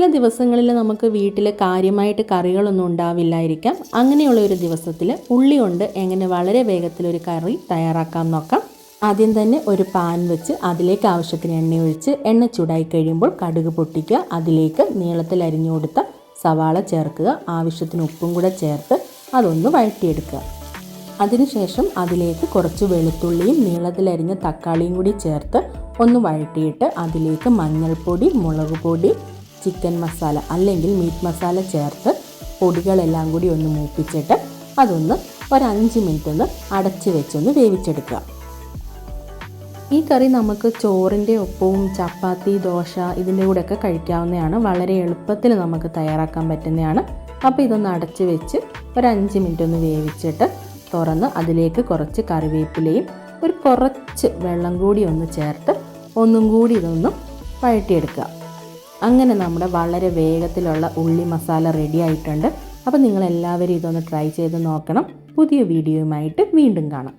ചില ദിവസങ്ങളിൽ നമുക്ക് വീട്ടിൽ കാര്യമായിട്ട് കറികളൊന്നും ഉണ്ടാവില്ലായിരിക്കാം. അങ്ങനെയുള്ള ഒരു ദിവസത്തിൽ ഉള്ളി കൊണ്ട് എങ്ങനെ വളരെ വേഗത്തിൽ ഒരു കറി തയ്യാറാക്കാം നോക്കാം. ആദ്യം തന്നെ ഒരു പാൻ വെച്ച് അതിലേക്ക് ആവശ്യത്തിന് എണ്ണ ഒഴിച്ച് എണ്ണ ചൂടായി കഴിയുമ്പോൾ കടുക് പൊട്ടിക്കുക. അതിലേക്ക് നീളത്തിൽ അരിഞ്ഞു കൊടുത്ത സവാള ചേർക്കുക. ആവശ്യത്തിന് ഉപ്പും കൂടെ ചേർത്ത് അതൊന്ന് വഴറ്റിയെടുക്കുക. അതിനുശേഷം അതിലേക്ക് കുറച്ച് വെളുത്തുള്ളിയും നീളത്തിലരിഞ്ഞ തക്കാളിയും കൂടി ചേർത്ത് ഒന്ന് വഴറ്റിയിട്ട് അതിലേക്ക് മഞ്ഞൾപ്പൊടി മുളക് പൊടി ചിക്കൻ മസാല അല്ലെങ്കിൽ മീറ്റ് മസാല ചേർത്ത് പൊടികളെല്ലാം കൂടി ഒന്ന് മൂപ്പിച്ചിട്ട് അതൊന്ന് ഒരു അഞ്ച് മിനിറ്റ് ഒന്ന് അടച്ച് വെച്ചൊന്ന് വേവിച്ചെടുക്കുക. ഈ കറി നമുക്ക് ചോറിന്റെ ഒപ്പവും ചപ്പാത്തി ദോശ ഇതിന്റെ കൂടെയൊക്കെ കഴിക്കാവുന്നതാണ്. വളരെ എളുപ്പത്തിൽ നമുക്ക് തയ്യാറാക്കാൻ പറ്റുന്നതാണ്. അപ്പോൾ ഇതൊന്ന് അടച്ച് വെച്ച് ഒരു അഞ്ച് മിനിറ്റ് ഒന്ന് വേവിച്ചിട്ട് തുറന്ന് അതിലേക്ക് കുറച്ച് കറിവേപ്പിലയും ഒരു കുറച്ച് വെള്ളം കൂടി ഒന്ന് ചേർത്ത് ഒന്നും കൂടി ഇതൊന്ന് വഴറ്റിയെടുക്കുക. അങ്ങനെ നമ്മുടെ വളരെ വേഗത്തിലുള്ള ഉള്ളി മസാല റെഡി ആയിട്ടുണ്ട്. അപ്പോൾ നിങ്ങൾ എല്ലാവരും ഇതൊന്ന് ട്രൈ ചെയ്ത് നോക്കണം. പുതിയ വീഡിയോയുമായിട്ട് വീണ്ടും കാണാം.